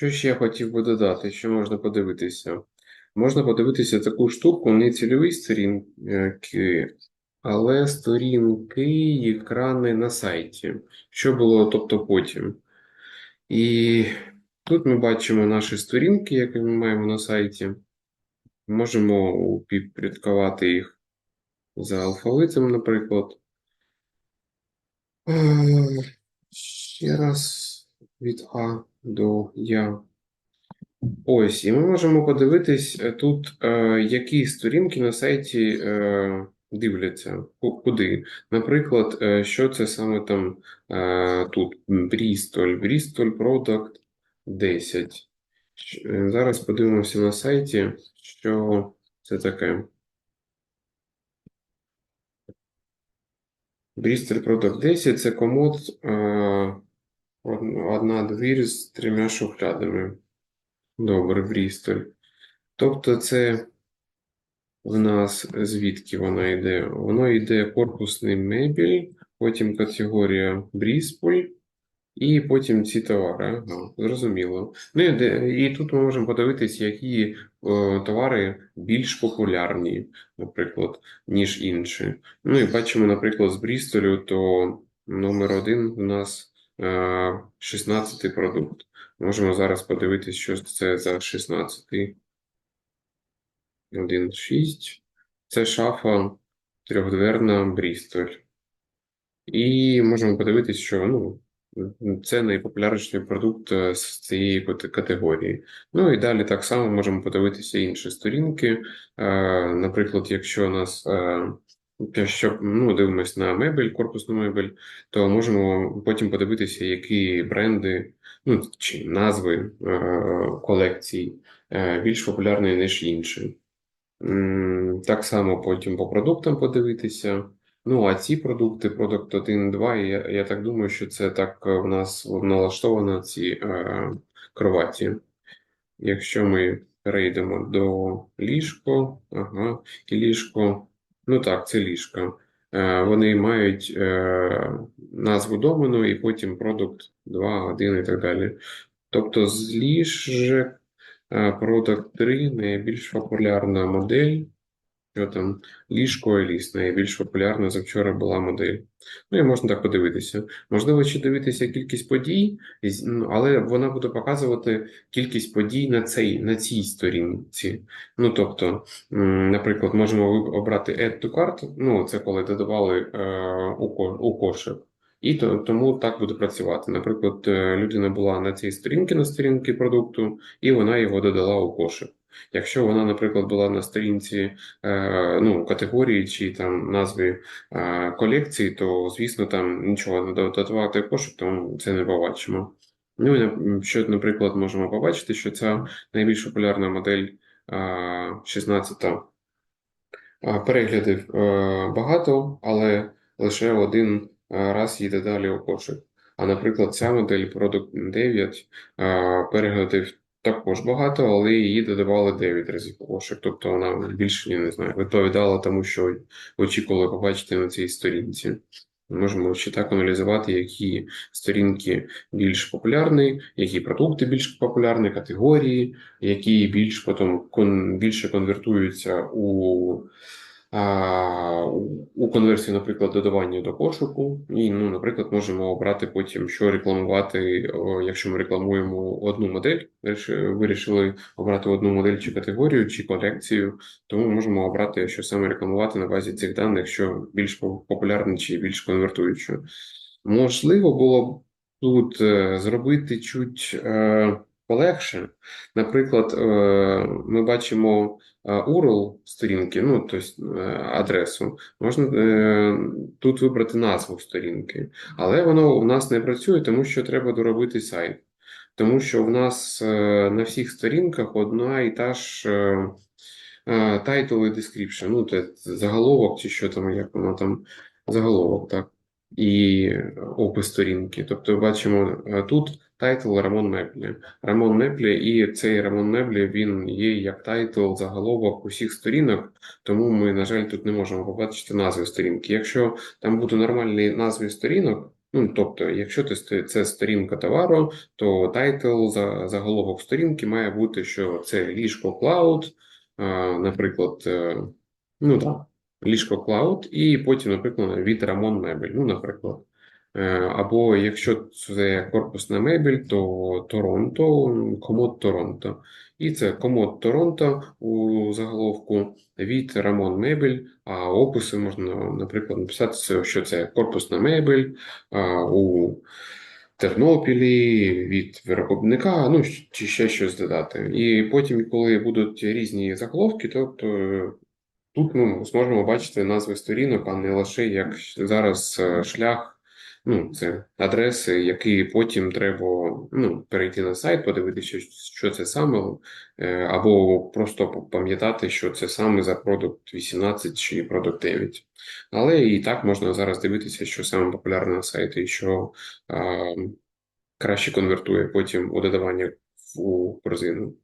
Що ще я хотів би додати, що можна подивитися? Можна подивитися таку штуку, не цільові сторінки, але сторінки і екрани на сайті. Що було, тобто потім. І тут ми бачимо наші сторінки, які ми маємо на сайті. Можемо упідпорядкувати їх за алфавитом, наприклад. Е, Ще раз від А до Я. Ось, і ми можемо подивитись е, тут, е, які сторінки на сайті е, дивляться, куди. Наприклад, е, що це саме там е, тут Брістоль, Брістоль Product 10. Е, Зараз подивимося на сайті, що це таке. Брістоль Product 10 це комод е, одна двір з трьома шухлядами. Добре, Брістоль. Тобто це в нас звідки вона йде? Воно йде корпусний мебель, потім категорія Брістоль, і потім ці товари. Ага, зрозуміло. Ну і, тут ми можемо подивитися, які е, товари більш популярні, наприклад, ніж інші. Ну і бачимо, наприклад, з Брістолю, то номер один у нас 16 продукт. Можемо зараз подивитися, що це за 16. 1,6. Це шафа трьохдверна Брістоль. І можемо подивитися, що ну, це найпопулярніший продукт е, з цієї категорії. Ну і далі так само можемо подивитися інші сторінки. Е, Наприклад, якщо у нас е, якщо ну, дивимось на мебель, корпусну мебель, то можемо потім подивитися, які бренди, ну чи назви е, колекцій е, більш популярні, ніж інші. Так само потім по продуктам подивитися. Ну, а ці продукти, продукт 1, 2, я, я так думаю, що це так е, в нас налаштовано ці е, кроваті. Якщо ми перейдемо до ліжко, ага, і ліжко, ну так, це ліжко. Е, вони мають е, назву домену і потім продукт 2, 1 і так далі. Тобто з ліжек Е, Product 3 найбільш популярна модель. Що там? Ліжко Еліс, найбільш популярна завчора була модель. Ну і можна так подивитися. Можливо, ще дивитися кількість подій, ну, але вона буде показувати кількість подій на цей, на цій сторінці. Ну, тобто, наприклад, можемо обрати Add to Cart, ну, це коли додавали е, у, кошик. І то, тому так буде працювати. Наприклад, е, людина була на цій сторінці, на сторінці продукту, і вона його додала у кошик. Якщо вона, наприклад, була на сторінці е, ну, категорії чи там назві е, колекції, то, звісно, там нічого не додавати кошик, тому це не побачимо. Ну, що, наприклад, можемо побачити, що ця найбільш популярна модель е, 16 а, Переглядів е, багато, але лише один е, раз їде далі у кошик. А, наприклад, ця модель Product 9 е, переглядів також багато, але її додавали 9 разів кошик. Тобто вона більше, я не знаю, відповідала тому, що очікували побачити на цій сторінці. Можемо ще так аналізувати, які сторінки більш популярні, які продукти більш популярні, категорії, які більш потім кон, більше конвертуються у, у- конверсії, наприклад, додавання до пошуку. І, ну, наприклад, можемо обрати потім, що рекламувати, якщо ми рекламуємо одну модель, вирішили- вирішили обрати одну модель чи категорію, чи колекцію, тому ми можемо обрати, що саме рекламувати на базі цих даних, що більш популярне чи більш конвертуюче. Можливо, було б тут е, зробити чуть е, полегше. Наприклад, е, ми бачимо е, URL сторінки, ну, тобто е, адресу. Можна тут вибрати назву сторінки, але воно у нас не працює, тому що треба доробити сайт. Тому що в нас на всіх сторінках одна і та ж е, і description, ну, це заголовок чи що там, як воно там, заголовок, так і опис сторінки. Тобто бачимо е, тут тайтл Рамон Меблі. Рамон Меблі, і цей Рамон Меблі він є як тайтл, заголовок усіх сторінок, тому ми, на жаль, тут не можемо побачити назви сторінки. Якщо там будуть нормальні назви сторінок, Ну, тобто, якщо це сторінка товару, то тайтл за заголовок сторінки має бути, що це ліжко клауд, наприклад, е, ну так, ліжко клауд, і потім, наприклад, від Рамон Мебель, ну, наприклад. Е, Або якщо це корпусна мебель, то Торонто, комод Торонто. І це комод Торонто у заголовку від Рамон Мебель, а описи можна, наприклад, написати, що це корпусна мебель у Тернопілі від виробника, ну чи ще щось додати. І потім, коли будуть різні заголовки, то тут ми зможемо бачити назви сторінок, а не лише як зараз е, шлях. Ну, це адреси, які потім треба ну, перейти на сайт, подивитися, що це саме, е, або просто пам'ятати, що це саме за продукт 18 чи продукт 9. Але і так можна зараз дивитися, що саме популярне на сайті, і що а, краще конвертує потім у додавання у корзину.